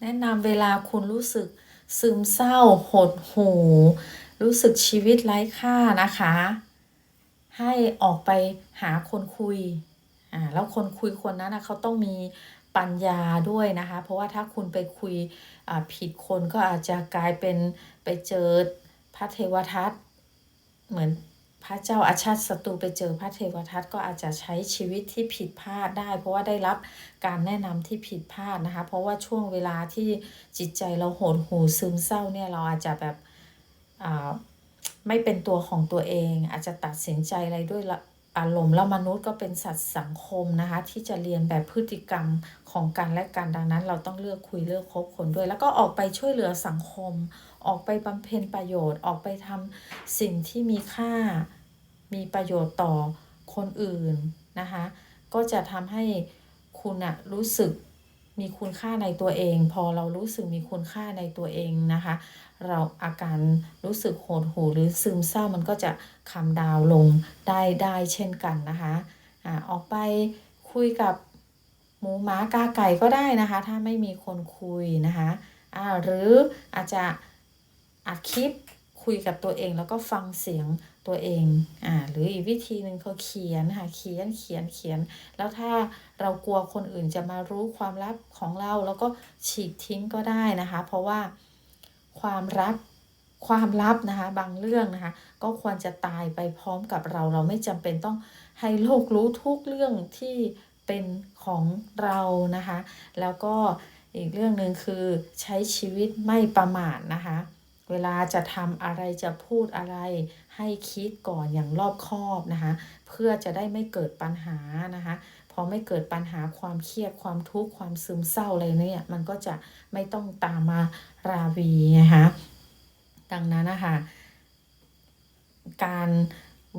แนะนำเวลาคุณรู้สึกซึมเศร้า หดหู่รู้สึกชีวิตไร้ค่านะคะ ให้ออกไปหาคนคุยอ่าแล้วคนคุยคนนั้นนะเขาต้องมีปัญญาด้วยนะคะ เพราะว่าถ้าคุณไปคุยอ่าผิดคนก็อาจจะกลายเป็นไปเจอพระเทวทัตเหมือน พระเจ้าอาชาติศัตรูไปเจอพระเทวทัตก็อาจจะใช้ชีวิตที่ผิดพลาดได้ เพราะว่าได้รับการแนะนำที่ผิดพลาดนะคะ เพราะว่าช่วงเวลาที่จิตใจเราโหดหูซึมเศร้าเนี่ยเราอาจจะแบบอ่าไม่เป็นตัวของตัวเอง อาจจะตัดสินใจอะไรด้วยละอารมณ์แล้วมนุษย์ก็เป็นสัตว์สังคมนะคะ ที่จะเรียนแบบพฤติกรรมของกันและกันดังนั้น เราต้องเลือกคุยเลือกคบคนด้วย แล้วก็ออกไปช่วยเหลือสังคม ออกไปบำเพ็ญประโยชน์ ออกไปทำสิ่งที่มีค่า มีประโยชน์ต่อคนอื่นนะคะ ก็จะทำให้คุณอะรู้สึกมีคุณค่าในตัวเอง พอเรารู้สึกมีคุณค่าในตัวเองนะคะ เราอาการรู้สึกโหดหูหรือซึมเศร้ามันก็จะคำดาวลงได้ได้เช่นกันนะคะอ่าออกไปคุยกับหมูหมากาไก่ก็ได้นะคะ ถ้าไม่มีคนคุยนะคะอ่าหรืออาจจะอัดคลิป คุยกับตัวเองแล้วก็ฟังเสียงตัวเองอ่าหรืออีกวิธีหนึ่งเขาเขียนค่ะเขียนเขียนเขียน แล้วถ้าเรากลัวคนอื่นจะมารู้ความลับของเราแล้วก็ฉีกทิ้งก็ได้นะคะ เพราะว่าความลับความลับนะคะ บางเรื่องนะคะ ก็ควรจะตายไปพร้อมกับเรา เราไม่จำเป็นต้องให้โลกรู้ทุกเรื่องที่เป็นของเรานะคะ แล้วก็อีกเรื่องหนึ่งคือใช้ชีวิตไม่ประมาทนะคะ เวลาจะทำอะไรจะพูดอะไร ให้คิดก่อนอย่างรอบคอบนะคะ เพื่อจะได้ไม่เกิดปัญหานะคะพอไม่เกิดปัญหาความเครียดความทุกข์ความซึมเศร้าอะไรเนี่ยมันก็จะไม่ต้องตามมาราวีนะคะดังนั้นนะคะการ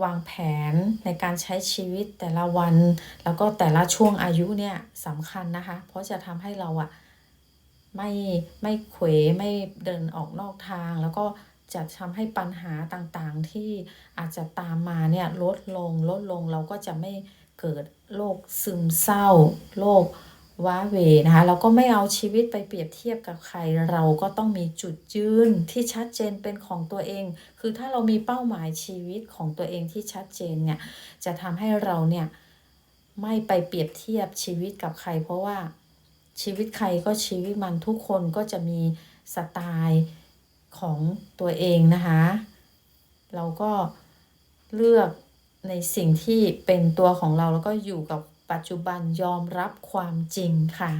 วางแผนในการใช้ชีวิตแต่ละวัน แล้วก็แต่ละช่วงอายุเนี่ยสำคัญนะคะ เพราะจะทำให้เราอะ ไม่ไม่เขวไม่เดินออกนอกทาง แล้วก็จะทำให้ปัญหาต่างๆ ที่อาจจะตามมาเนี่ยลดลงลดลงเราก็จะไม่เกิดโรคซึมเศร้าโรคว้าเวนะคะเราก็ไม่เอาชีวิตไปเปรียบเทียบกับใคร เราก็ต้องมีจุดยืนที่ชัดเจนเป็นของตัวเอง คือถ้าเรามีเป้าหมายชีวิตของตัวเองที่ชัดเจนเนี่ยจะทำให้เราเนี่ยไม่ไปเปรียบเทียบชีวิตกับใคร เพราะว่า ชีวิตใครก็ชีวิตมันทุกคนก็จะมีสไตล์ของตัวเองนะคะ เราก็เลือกในสิ่งที่เป็นตัวของเราแล้วก็อยู่กับปัจจุบันยอมรับความจริงค่ะ